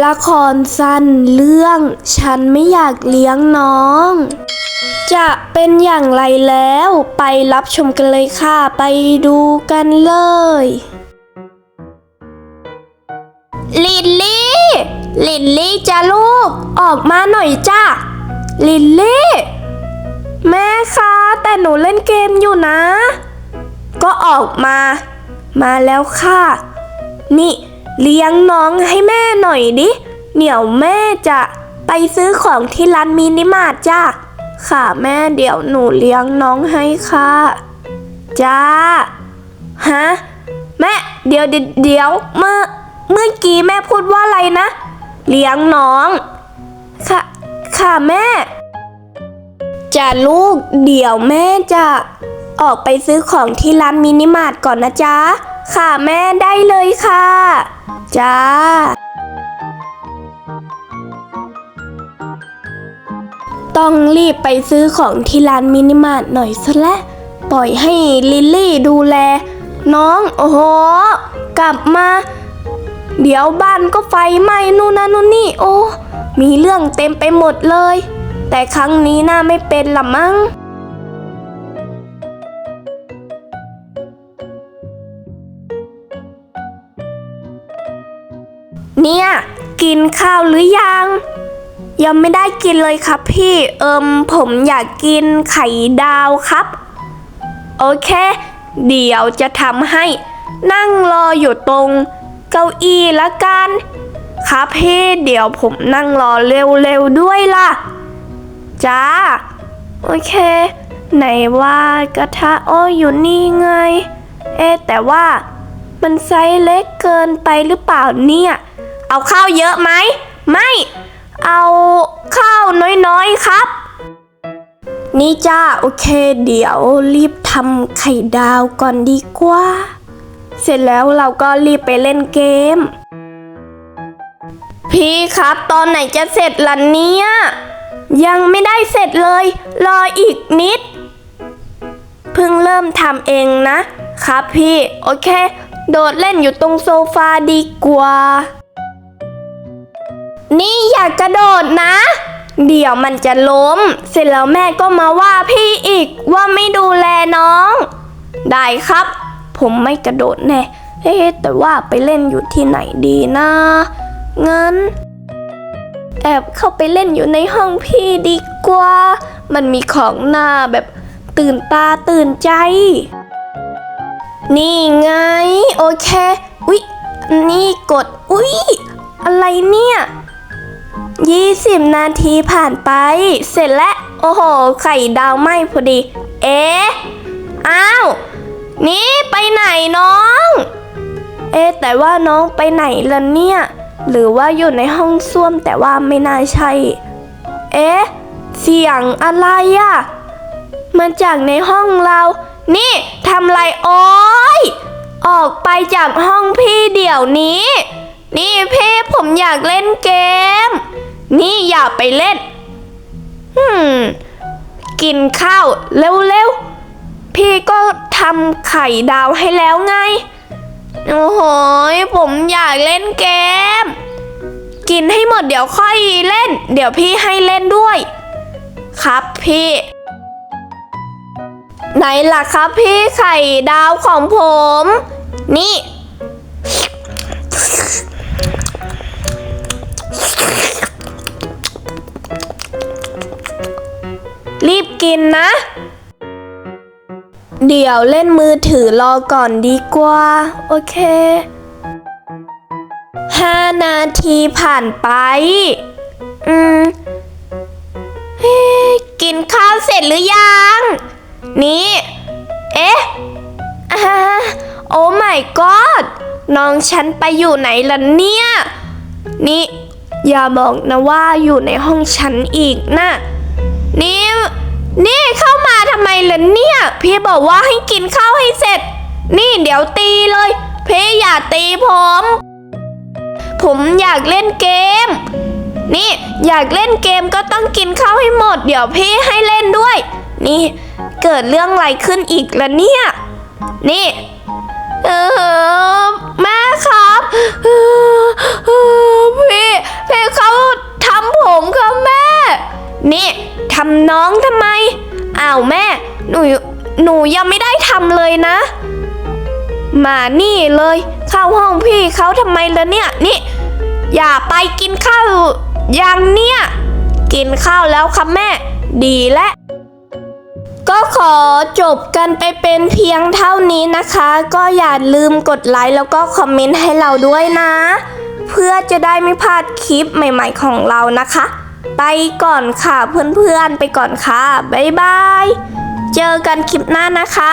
ละครสั้นเรื่องฉันไม่อยากเลี้ยงน้อง จะเป็นอย่างไรแล้วไปรับชมกันเลยค่ะ ไปดูกันเลย ลินลี่ ลินลี่จ้าลูก ออกมาหน่อยจ้าลินลี่ แม่คะแต่หนูเล่นเกมอยู่นะ ก็ออกมา มาแล้วค่ะ นี่ เลี้ยงน้องให้แม่หน่อยดิ เดี๋ยวแม่จะไปซื้อของที่ร้านมินิมาร์ทจ้าค่ะแม่เดี๋ยวหนูเลี้ยงน้องให้ค่ะ จ้า ฮะ แม่ เดี๋ยวเดี๋ยวเมื่อเมื่อกี้แม่พูดว่าอะไรนะ เลี้ยงน้อง ค่ะ ค่ะแม่จ้าลูกเดี๋ยวแม่จะออกไปซื้อของที่ร้านมินิมาร์ทก่อนนะจ๊ะ ค่ะแม่ได้เลยค่ะ จ้า ต้องรีบไปซื้อของที่ร้านมินิมาร์ทหน่อยซะและ ปล่อยให้ลิลลี่ดูแล น้องโอ้โห กลับมา เดี๋ยวบ้านก็ไฟไหม้นู่นนั่นนู่นนี่โอ้ มีเรื่องเต็มไปหมดเลย แต่ครั้งนี้น่าไม่เป็นละมั้ง เนี่ย กินข้าวหรือยัง ยังไม่ได้กินเลยครับพี่เอิมผมอยากกินไข่ดาวครับ โอเค เดี๋ยวจะทำให้ นั่งรออยู่ตรงเก้าอี้ละกัน ครับพี่เดี๋ยวผมนั่งรอเร็วๆด้วยล่ะ จ้า โอเค ไหนว่ากระทะอ้ออยู่นี่ไง เอ๊แต่ว่ามันไซส์เล็กเกินไปหรือเปล่าเนี่ย เอาข้าวเยอะไหม ไม่ เอาข้าวน้อยๆครับ นี่จ้าโอเค เดี๋ยวรีบทำไข่ดาวก่อนดีกว่า เสร็จแล้วเราก็รีบไปเล่นเกม พี่ครับตอนไหนจะเสร็จล่ะเนี่ย ยังไม่ได้เสร็จเลย รออีกนิด เพิ่งเริ่มทำเองนะ ครับพี่ โอเคโดดเล่นอยู่ตรงโซฟาดีกว่า นี่อย่ากระโดดนะ เดี๋ยวมันจะล้ม เสร็จแล้วแม่ก็มาว่าพี่อีกว่าไม่ดูแลน้อง ได้ครับ ผมไม่กระโดดแน่ เอ๊ะแต่ว่าไปเล่นอยู่ที่ไหนดีนะงั้น แอบเข้าไปเล่นอยู่ในห้องพี่ดีกว่า มันมีของหน้าแบบตื่นตาตื่นใจ นี่ไง โอเค อุ๊ย นี่กด อุ๊ย อะไรเนี่ย 20 นาทีผ่านไป เสร็จแล้ว โอ้โห ไข่ดาวไหมพอดี เอ๊ะ อ้าว นี่ไปไหนน้อง เอ๊แต่ว่าน้องไปไหนล่ะเนี่ย หรือว่าอยู่ในห้องส้วมแต่ว่าไม่น่าใช่ เอ๊ะ เสียงอะไรอะมาจากในห้องเรา นี่ทำไรโอ้ยออกไปจากห้องพี่เดี๋ยวนี้ นี่พี่ผมอยากเล่นเกม นี่อย่าไปเล่นอืมกินข้าวเร็วๆ พี่ก็ทำไข่ดาวให้แล้วไง โอ้โหผมอยากเล่นเกม กินให้หมดเดี๋ยวค่อยเล่น เดี๋ยวพี่ให้เล่นด้วย ครับพี่ ไหนล่ะครับพี่ไข่ดาวของผม นี่ รีบกินนะ เดี๋ยวเล่นมือถือรอก่อนดีกว่า โอเคห้านาทีผ่านไป อืมกินข้าวเสร็จหรือยัง นี่ เอ๊ะอ่าโอ้ my god น้องฉันไปอยู่ไหนล่ะเนี่ย นี่ อย่าบอกนะว่าอยู่ในห้องฉันอีกนะ นี่ นี่เข้ามาทำไมล่ะเนี่ย พี่บอกว่าให้กินข้าวให้เสร็จ นี่เดี๋ยวตีเลย พี่อย่าตีผม ผมอยากเล่นเกม นี่อยากเล่นเกมก็ต้องกินข้าวให้หมด เดี๋ยวพี่ให้เล่นด้วย นี่ เกิดเรื่องอะไรขึ้นอีกล่ะเนี่ย นี่ เออแม่ครับ เลยนะ มานี่เลย เข้าห้องพี่เขาทำไมล่ะเนี่ย นี่ อย่าไปกินข้าวอย่างเนี่ย กินข้าวแล้วครับแม่ ดีและก็ขอจบกันไปเป็นเพียงเท่านี้นะคะ ก็อย่าลืมกดไลค์แล้วก็คอมเมนต์ให้เราด้วยนะ เพื่อจะได้ไม่พลาดคลิปใหม่ๆของเรานะคะ ไปก่อนค่ะเพื่อนๆไปก่อนค่ะ บ๊ายบาย เจอกันคลิปหน้านะคะ